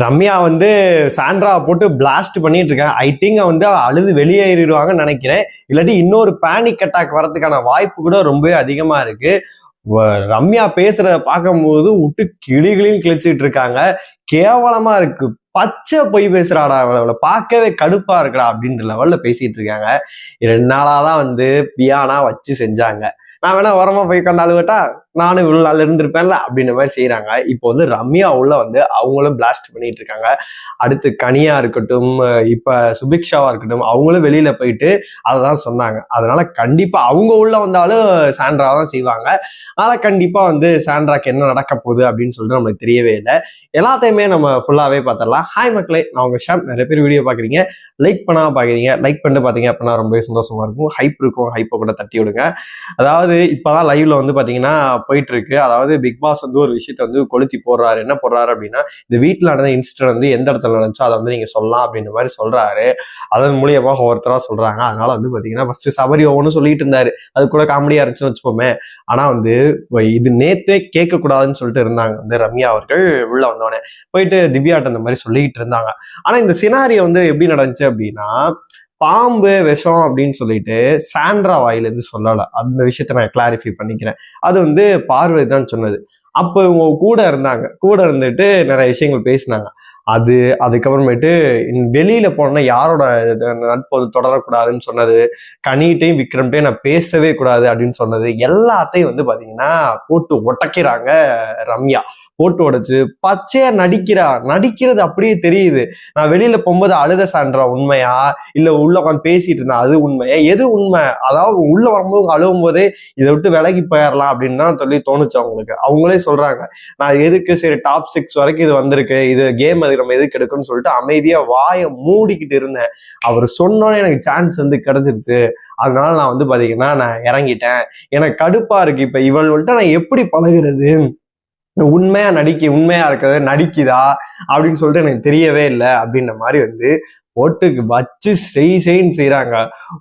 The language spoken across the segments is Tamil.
ரம்யா வந்து சாண்ட்ரா போட்டு பிளாஸ்ட் பண்ணிட்டு இருக்காங்க ஐ திங்க் வந்து அழுது வெளியேறிடுவாங்கன்னு நினைக்கிறேன். இல்லாட்டி இன்னொரு பேனிக் அட்டாக் வரதுக்கான வாய்ப்பு கூட ரொம்பவே அதிகமா இருக்கு. வ- ரம்யா பேசுறத பார்க்கும்போது விட்டு கிளிகளில் கிழிச்சிட்டு இருக்காங்க கேவலமா இருக்கு. பச்சை பொய் பேசுறாடா அவளை பார்க்கவே கடுப்பா இருக்கடா அப்படின்ற லெவல்ல பேசிட்டு இருக்காங்க. ரெண்டு நாளாதான் வந்து பியானா வச்சு செஞ்சாங்க. நான் வேணா உரமா போய் கண்டு அழுவட்டா நானும் இவ்வளவு நாள் இருந்திருப்பேன்ல அப்படின்ற மாதிரி செய்யறாங்க இப்போ வந்து ரம்யா உள்ள வந்து அவங்களும் பிளாஸ்ட் பண்ணிட்டு இருக்காங்க. அடுத்து கனியா இருக்கட்டும் இப்ப சுபிக்ஷாவா இருக்கட்டும் அவங்களும் வெளியில போயிட்டு அதை தான் சொன்னாங்க. அதனால கண்டிப்பா அவங்க உள்ள வந்தாலும் சாண்ட்ரா தான் செய்வாங்க. அதனால கண்டிப்பா வந்து சாண்ட்ராக்கு என்ன நடக்க போகுது அப்படின்னு சொல்லிட்டு நம்மளுக்கு தெரியவே இல்லை. எல்லாத்தையுமே நம்ம ஃபுல்லாவே பார்த்தரலாம் ஹாய் மக்களே நான் உங்கள் ஷாம். நிறைய பேர் வீடியோ பாக்குறீங்க லைக் பண்ணால் பார்க்குறீங்க. லைக் பண்ணிட்டு பாத்தீங்க அப்படின்னா ரொம்பவே சந்தோஷமா இருக்கும். ஹைப் இருக்கும். ஹைப்பை கூட தட்டி விடுங்க. அதாவது இப்போதான் லைவ்ல வந்து பாத்தீங்கன்னா போயிட்டு இருக்கு அதாவது பிக் பாஸ் வந்து ஒரு விஷயத்தை வந்து கொளுத்தி போடுறாரு. என்ன போடுறாரு அப்படின்னா இந்த வீட்டில் நடந்த இன்சிடென்ட் வந்து எந்த இடத்துல நடந்துச்சோ அதை வந்து நீங்க சொல்லலாம் அப்படின்ற மாதிரி சொல்றாரு. அதன் மூலியமாக ஒவ்வொருத்தரா சொல்றாங்க. அதனால வந்து பாத்தீங்கன்னா ஃபர்ஸ்ட் சபரி ஒவ்வொன்றும் சொல்லிட்டு இருந்தாரு. அது கூட காமெடியாக இருந்துச்சுன்னு வச்சுப்போமே ஆனா வந்து இது நேத்தே கேட்கக்கூடாதுன்னு சொல்லிட்டு இருந்தாங்க. வந்து ரம்யா அவர்கள் உள்ள வந்தோடனே போயிட்டு திவ்யாட்ட இந்த மாதிரி சொல்லிட்டு இருந்தாங்க. ஆனா இந்த சினாரியை வந்து எப்படி நடந்துச்சு அப்படின்னா பாம்பு விஷம் அப்படின்னு சொல்லிட்டு சாண்ட்ரா வாயிலிருந்து சொல்லலை. அந்த விஷயத்த நான் கிளாரிஃபை பண்ணிக்கிறேன். அது வந்து பார்வை தான் சொன்னது. அப்போ இவங்க கூட இருந்தாங்க. கூட இருந்துட்டு நிறைய விஷயங்கள் பேசினாங்க. அது அதுக்கப்புறமேட்டு வெளியில போனோம்னா யாரோட நட்பு வந்து தொடரக்கூடாதுன்னு சொன்னது கனிகிட்டையும் விக்ரம்ட்டையும் நான் பேசவே கூடாது அப்படின்னு சொன்னது எல்லாத்தையும் வந்து பாத்தீங்கன்னா போட்டு உடைக்கிறாங்க ரம்யா. போட்டு உடைச்சு பச்சையா நடிக்கிறா. நடிக்கிறது அப்படியே தெரியுது. நான் வெளியில போகும்போது அழுத சான்றா உண்மையா? இல்ல உள்ள உட்காந்து பேசிட்டு இருந்தா அது உண்மையா? எது உண்மை? அதாவது உள்ள வரும்போது அழுவும் போதே இதை விட்டு விலகி போயிடலாம் அப்படின்னு தான் சொல்லி தோணுச்சு அவங்களுக்கு. அவங்களே சொல்றாங்க. நான் எதுக்கு சரி டாப் சிக்ஸ் வரைக்கும் இது வந்திருக்கு. இது கேம் அது நம்ம எதுக்கு எடுக்கணும்னு சொல்லிட்டு அமைதியா வாயை மூடிக்கிட்டு இருந்தேன். அவர் சொன்னோன்னே எனக்கு சான்ஸ் வந்து கிடைச்சிருச்சு. அதனால நான் வந்து பாத்தீங்கன்னா நான் இறங்கிட்டேன். எனக்கு கடுப்பா இருக்கு. இப்ப இவள்கிட்ட நான் எப்படி பழகுறது? உண்மையா நடிக்க உண்மையா இருக்கிறது நடிக்குதா? அப்படின்னு சொல்லிட்டு எனக்கு தெரியவே இல்லை. அப்படின்ற மாதிரி வந்து ஓட்டுக்கு வச்சு செய் செய்ன்னு செய்யறாங்க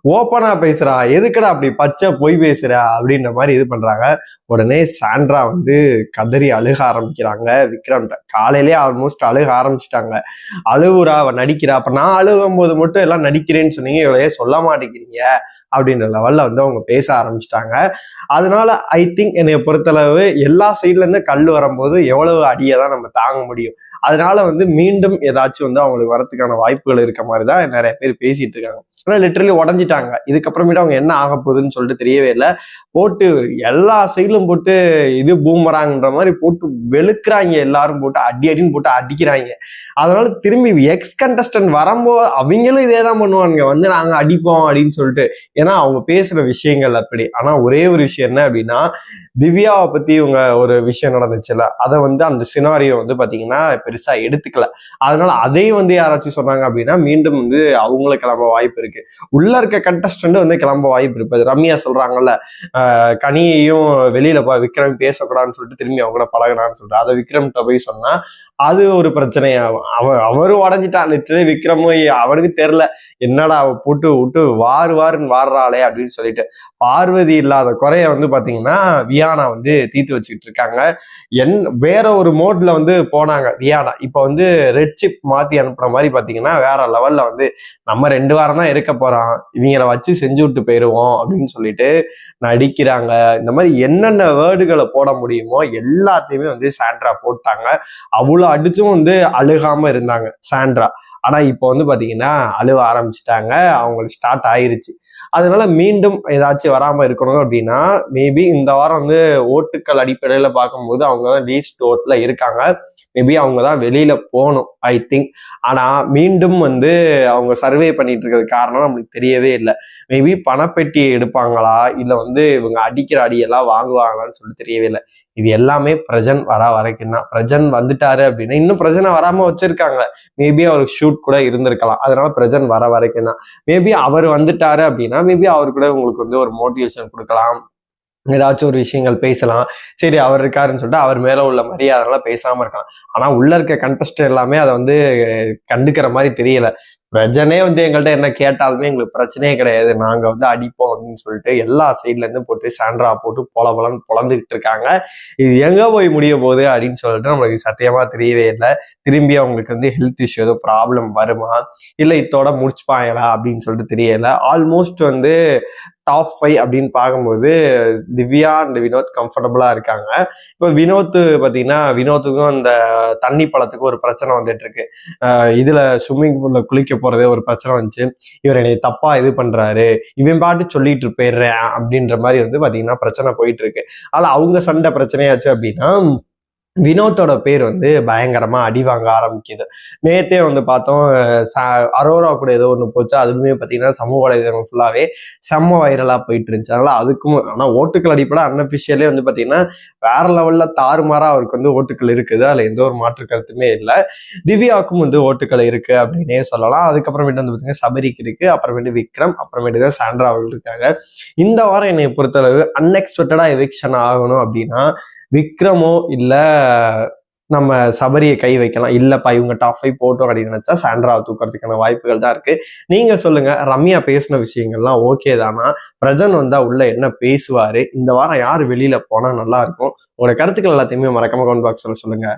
ஓப்பனா பேசுறா. எதுக்குடா அப்படி பச்சை பொய் பேசுற? அப்படின்ற மாதிரி இது பண்றாங்க. உடனே சாண்ட்ரா வந்து கதறி அழுக ஆரம்பிக்கிறாங்க. விக்ரம் காலையிலே ஆல்மோஸ்ட் அழுக ஆரம்பிச்சிட்டாங்க. அழுவுறா அவ நடிக்கிறா. அப்ப நான் அழுகும் போது மட்டும் எல்லாம் நடிக்கிறேன்னு சொன்னீங்க. இவளையே சொல்ல மாட்டேங்கிறீங்க. அப்படின்ற லெவலில் வந்து அவங்க பேச ஆரம்பிச்சிட்டாங்க. அதனால ஐ திங்க் என்னை பொறுத்தளவு எல்லா சைட்லேருந்து கல் வரும்போது எவ்வளவு அடியை தான் நம்ம தாங்க முடியும். அதனால வந்து மீண்டும் ஏதாச்சும் வந்து அவங்களுக்கு வரதுக்கான வாய்ப்புகள் இருக்க மாதிரி தான் நிறைய பேர் பேசிட்டு இருக்காங்க. ஆனால் லிட்டரலி உடஞ்சிட்டாங்க. இதுக்கப்புறமேட்டு அவங்க என்ன ஆக போகுதுன்னு சொல்லிட்டு தெரியவே இல்லை. போட்டு எல்லா சைட்லும் போட்டு இது பூமராங்கன்ற மாதிரி போட்டு வெளுக்குறாங்க. எல்லாரும் போட்டு அடி அடின்னு போட்டு அடிக்கிறாங்க. அதனால திரும்பி எக்ஸ் கண்டஸ்டன்ட் வரும்போது அவங்களும் இதே தான் பண்ணுவாங்க வந்து நாங்கள் அடிப்போம் அப்படின்னு சொல்லிட்டு. ஏன்னா அவங்க பேசுற விஷயங்கள் அப்படி. ஆனா ஒரே ஒரு விஷயம் என்ன அப்படின்னா திவ்யாவை பத்தி இவங்க ஒரு விஷயம் நடந்துச்சுல அதை வந்து அந்த சினாரியோ வந்து பாத்தீங்கன்னா பெருசா எடுத்துக்கல. அதனால அதையும் வந்து யாராச்சும் சொன்னாங்க அப்படின்னா மீண்டும் வந்து அவங்களுக்கு கிளம்ப வாய்ப்பு இருக்கு. உள்ள இருக்க கண்டஸ்டன்ட் வந்து கிளம்ப வாய்ப்பு இருப்பது ரம்யா சொல்றாங்கல்ல கனியையும் வெளியில விக்ரம் பேசக்கூடாதுன்னு சொல்லிட்டு திரும்பி அவங்க கூட பழகினான்னு சொல்லிட்டு. அதை விக்ரம்கிட்ட போய் சொன்னா அது ஒரு பிரச்சனையாகும் அவன் அவரும் உடஞ்சிட்டான் லிட்டரே விக்ரமும் அவனுக்கு தெரியல. என்னடா அவ போட்டு விட்டு வாரு வாருன்னு வாடுறாளே அப்படின்னு சொல்லிட்டு பார்வதி இல்லாத குறைய வந்து பாத்தீங்கன்னா வியானா வந்து தீர்த்து வச்சுக்கிட்டு இருக்காங்க. என் வேற ஒரு மோட்ல வந்து போனாங்க வியானா. இப்ப வந்து ரெட் சிப் மாத்தி அனுப்புற மாதிரி பாத்தீங்கன்னா வேற லெவல்ல வந்து நம்ம ரெண்டு வாரம் தான் இருக்க போறோம். இவங்களை வச்சு செஞ்சு விட்டு போயிருவோம் அப்படின்னு சொல்லிட்டு நடிக்கிறாங்க. இந்த மாதிரி என்னென்ன வேர்டுகளை போட முடியுமோ எல்லாத்தையுமே வந்து சாண்ட்ரா போட்டாங்க. அவ்வளோ அடிச்சும் வந்து அழுகாம இருந்தாங்க சாண்ட்ரா. ஆனா இப்போ வந்து பாத்தீங்கன்னா அழுவ ஆரம்பிச்சிட்டாங்க. அவங்களுக்கு ஸ்டார்ட் ஆயிருச்சு. அதனால மீண்டும் ஏதாச்சும் வராமல் இருக்கணும் அப்படின்னா மேபி இந்த வாரம் வந்து ஓட்டுக்கள் அடிப்படையில் பார்க்கும்போது அவங்க தான் லீஸ்ட் ஓட்டில் இருக்காங்க. மேபி அவங்க தான் வெளியில போகணும் ஐ திங்க் ஆனால் மீண்டும் வந்து அவங்க சர்வே பண்ணிட்டு இருக்கிறது காரணம் நம்மளுக்கு தெரியவே இல்லை. மேபி பணப்பெட்டி எடுப்பாங்களா? இல்லை வந்து இவங்க அடிக்கிற அடியெல்லாம் வாங்குவாங்களான்னு சொல்லிட்டு தெரியவே இல்லை. இது எல்லாமே பிரஜன் வர வரைக்கும் தான் பிரஜன் வந்துட்டாரு அப்படின்னா இன்னும் பிரஜனை வராம வச்சிருக்காங்க. மேபி அவருக்கு ஷூட் கூட இருந்திருக்கலாம். அதனால பிரஜன் வர வரைக்கும் தான் மேபி அவர் வந்துட்டாரு அப்படின்னா மேபி அவர் கூட உங்களுக்கு வந்து ஒரு மோட்டிவேஷன் கொடுக்கலாம். ஏதாச்சும் ஒரு விஷயங்கள் பேசலாம். சரி அவர் இருக்காருன்னு சொல்லிட்டு அவர் மேல உள்ள மரியாதைலாம் பேசாம இருக்கலாம். ஆனா உள்ள இருக்க கண்டஸ்ட் எல்லாமே அதை வந்து கண்டுக்கிற மாதிரி தெரியல. பிரஜனே வந்து எங்கள்கிட்ட என்ன கேட்டாலுமே எங்களுக்கு பிரச்சனையே கிடையாது. நாங்க வந்து அடிப்போம் அப்படின்னு சொல்லிட்டு எல்லா சைட்ல இருந்து போட்டு சாண்ட்ரா போட்டு பொல பொலன்னு பொழந்துகிட்டு இருக்காங்க. இது எங்க போய் முடிய போகுது அப்படின்னு சொல்லிட்டு நம்மளுக்கு சத்தியமா தெரியவே இல்லை. திரும்பி அவங்களுக்கு வந்து ஹெல்த் இஷ்யூ எதுவும் ப்ராப்ளம் வருமா? இல்லை இத்தோட முடிச்சுப்பாங்களா அப்படின்னு சொல்லிட்டு தெரியல ஆல்மோஸ்ட் வந்து டாப் ஃபைவ் அப்படின்னு பார்க்கும்போது திவ்யா அண்ட் வினோத் கம்ஃபர்டபுளாக இருக்காங்க. இப்போ வினோத் பார்த்தீங்கன்னா வினோத்துக்கும் அந்த தண்ணி பழத்துக்கும் ஒரு பிரச்சனை வந்துட்டு இருக்கு. இதில் ஸ்விம்மிங் பூலில் குளிக்க போகிறதே ஒரு பிரச்சனை வந்துச்சு. இவர் என்னை தப்பாக இது பண்ணுறாரு இவன் பாட்டு சொல்லிட்டு போயிடுறேன் அப்படின்ற மாதிரி வந்து பார்த்தீங்கன்னா பிரச்சனை போயிட்டு இருக்கு. ஆனா அவங்க சண்டை பிரச்சனையாச்சு அப்படின்னா வினோத்தோட பேர் வந்து பயங்கரமா அடி வாங்க ஆரம்பிக்குது. நேத்தே வந்து பார்த்தோம் அரோரா கூட ஏதோ ஒன்று போச்சு. அதுவுமே பார்த்தீங்கன்னா சமூக வலைதளம் ஃபுல்லாகவே செம்ம வைரலா போயிட்டு இருந்துச்சு. அதனால அதுக்கும் ஆனால் ஓட்டுக்கள் அடிப்படை அன்அபிஷியலே வந்து பார்த்தீங்கன்னா வேற லெவல்ல தாறுமாறா அவருக்கு வந்து ஓட்டுக்கள் இருக்குது. அதில் எந்த ஒரு மாற்று கருத்துமே இல்லை. திவ்யாவுக்கும் வந்து ஓட்டுக்கள் இருக்கு அப்படின்னே சொல்லலாம். அதுக்கப்புறமேட்டு வந்து பார்த்தீங்கன்னா சபரிக்கு இருக்கு. அப்புறமேட்டு விக்ரம் அப்புறமேட்டு தான் சாண்ட்ரா அவர்கள் இருக்காங்க. இந்த வாரம் என்னை பொறுத்தளவு அன்எக்ஸ்பெக்டடா எவிக்ஷன் ஆகணும் அப்படின்னா விக்ரமோ இல்லை நம்ம சபரியை கை வைக்கலாம். இல்லைப்பா இவங்க டாப் ஃபைவ் போட்டோம் அப்படின்னு நினச்சா சாண்ட்ராவை தூக்கிறதுக்கான வாய்ப்புகள் தான் இருக்குது நீங்கள் சொல்லுங்கள் ரம்யா பேசின விஷயங்கள்லாம் ஓகே தானா? பிரஜன் வந்தால் உள்ள என்ன பேசுவார்? இந்த வாரம் யார் வெளியில் போனால் நல்லாயிருக்கும் உங்களோட கருத்துக்கள் எல்லாத்தையுமே மறக்காம கமெண்ட் பாக்ஸில் சொல்லுங்கள்